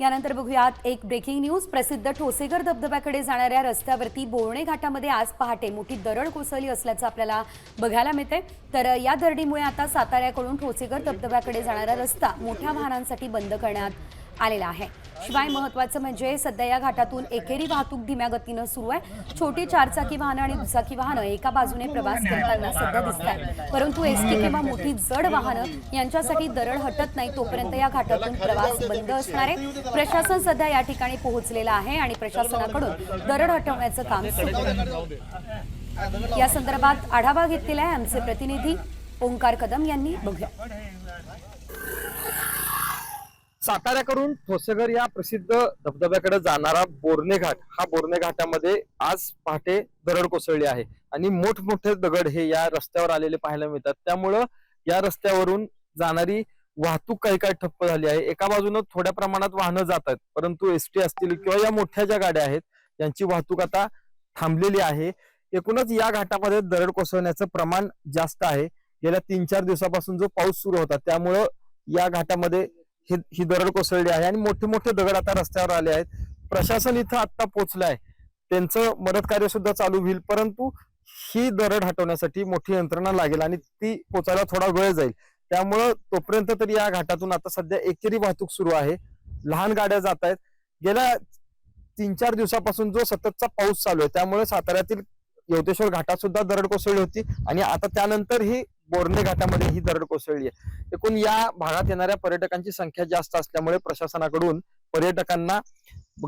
यानंतर बघूयात एक ब्रेकिंग न्यूज प्रसिद्ध ठोसेगर धबधब्याकडे जाणाऱ्या रस्त्यावरती बोर्णे घाटामध्ये आज पहाटे मोठी दरड कोसळली असल्याचं आपल्याला बघायला मिळते तर या दरडीमुळे आता साताऱ्याकडून ठोसेगर धबधब्याकडे जाणारा रस्ता मोठ्या वाहनांसाठी बंद करण्यात आलेला आहे. शिवाय महत्वाचं म्हणजे सध्या या घाटातून एकेरी वाहतूक धीम्या गतीनं सुरू आहे. छोटी चारचाकी वाहनं आणि दुचाकी वाहनं एका बाजूने प्रवास करताना सध्या दिसत आहेत परंतु एसटी किंवा मोठी जड वाहनं यांच्यासाठी दरड हटत नाही तोपर्यंत या घाटातून प्रवास बंद असणार आहे. प्रशासन सध्या या ठिकाणी पोहोचलेलं आहे आणि प्रशासनाकडून दरड हटवण्याचं काम सुरू या संदर्भात आढावा घेतलेला आहे आमचे प्रतिनिधी ओंकार कदम यांनी. बघूया. साताऱ्याकडून ठोसेघर या प्रसिद्ध धबधब्याकडे जाणारा बोरणे घाट हा बोरणे घाटामध्ये आज पहाटे दरड कोसळली आहे. आणि मोठमोठे दगड हे या रस्त्यावर आलेले पाहायला मिळतात. त्यामुळं या रस्त्यावरून जाणारी वाहतूक काही काही ठप्प झाली आहे. एका बाजूनं थोड्या प्रमाणात वाहनं जात आहेत परंतु एस टी असतील किंवा या मोठ्या ज्या गाड्या आहेत यांची वाहतूक आता थांबलेली आहे. एकूणच या घाटामध्ये दरड कोसळण्याचं प्रमाण जास्त आहे. गेल्या तीन चार दिवसापासून जो पाऊस सुरू होता त्यामुळं या घाटामध्ये ही ही दरड कोसळली आहे आणि मोठे मोठे दगड आता रस्त्यावर आले आहेत. प्रशासन इथं आता पोहोचलं आहे त्यांचं मदत कार्य सुद्धा चालू होईल परंतु ही दरड हटवण्यासाठी मोठी यंत्रणा लागेल आणि ती पोचायला थोडा वेळ जाईल. त्यामुळं तोपर्यंत तरी या घाटातून आता सध्या एकेरी वाहतूक सुरू आहे. लहान गाड्या जात आहेत. गेल्या तीन चार दिवसापासून जो सततचा पाऊस चालू आहे त्यामुळे साताऱ्यातील यवतेश्वर घाटात सुद्धा दरड कोसळली होती आणि आता त्यानंतर ही बोरणे घाटामध्ये ही दरड कोसळली आहे. एकूण या भागात येणाऱ्या पर्यटकांची संख्या जास्त असल्यामुळे प्रशासनाकडून पर्यटकांना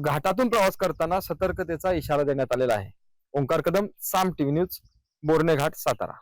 घाटातून प्रवास करताना सतर्कतेचा इशारा देण्यात आलेला आहे. Omkar Kadam Saam TV news Borne Ghat Satara.